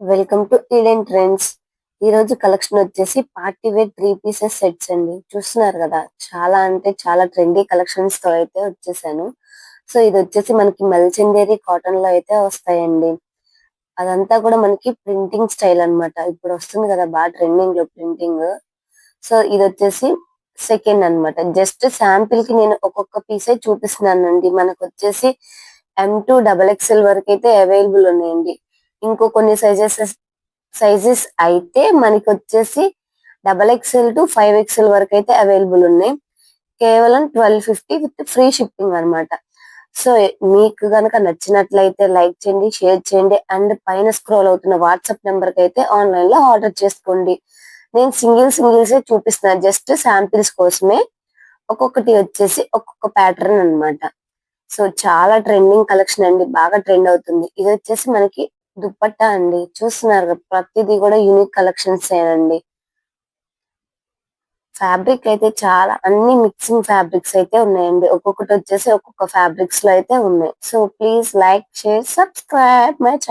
Welcome to Eden trends. ఈ రోజు collection వచ్చేసి party wear three pieces sets అండి. చూస్తున్నారు కదా చాలా అంటే చాలా ట్రెండీ కలెక్షన్స్తో అయితే వచ్చేసాను. సో ఇది వచ్చేసి మనకి మల్చిందేరి కాటన్లో అయితే వస్తాయండి. అదంతా కూడా మనకి ప్రింటింగ్ స్టైల్ అన్నమాట. ఇప్పుడు వస్తుంది కదా బాగా ట్రెండింగ్లో ప్రింటింగ్ సో ఇది వచ్చేసి సెకండ్ అన్నమాట. జస్ట్ శాంపిల్కి నేను ఒక్కొక్క పీసే చూపిస్తున్నానండి. మనకు వచ్చేసి ఎం టూ డబల్ ఎక్స్ఎల్ వరకు అయితే అవైలబుల్ ఉన్నాయండి. ఇంకో కొన్ని సైజెస్ సైజెస్ అయితే మనకి వచ్చేసి double XL to five XL వరకు అయితే అవైలబుల్ ఉన్నాయి. కేవలం twelve fifty with free shipping అన్నమాట. సో మీకు కనుక నచ్చినట్లయితే లైక్ చేయండి షేర్ చేయండి అండ్ పైన స్క్రోల్ అవుతున్న వాట్సాప్ నెంబర్కి అయితే ఆన్లైన్లో ఆర్డర్ చేసుకోండి. నేను సింగిల్ సింగిల్స్ చూపిస్తున్నాను జస్ట్ శాంపిల్స్ కోసమే. ఒక్కొక్కటి వచ్చేసి ఒక్కొక్క ప్యాటర్న్ అన్నమాట. సో చాలా ట్రెండింగ్ కలెక్షన్ అండి బాగా ట్రెండ్ అవుతుంది. ఇది వచ్చేసి మనకి దుప్పట్టా అండి. చూస్తున్నారు కదా ప్రతిదీ కూడా యూనిక్ కలెక్షన్స్ అండి. ఫ్యాబ్రిక్ అయితే చాలా అన్ని మిక్సింగ్ ఫ్యాబ్రిక్స్ అయితే ఉన్నాయండి. ఒక్కొక్కటి వచ్చేసి ఒక్కొక్క ఫ్యాబ్రిక్స్లో అయితే ఉన్నాయి. So please like share subscribe my channel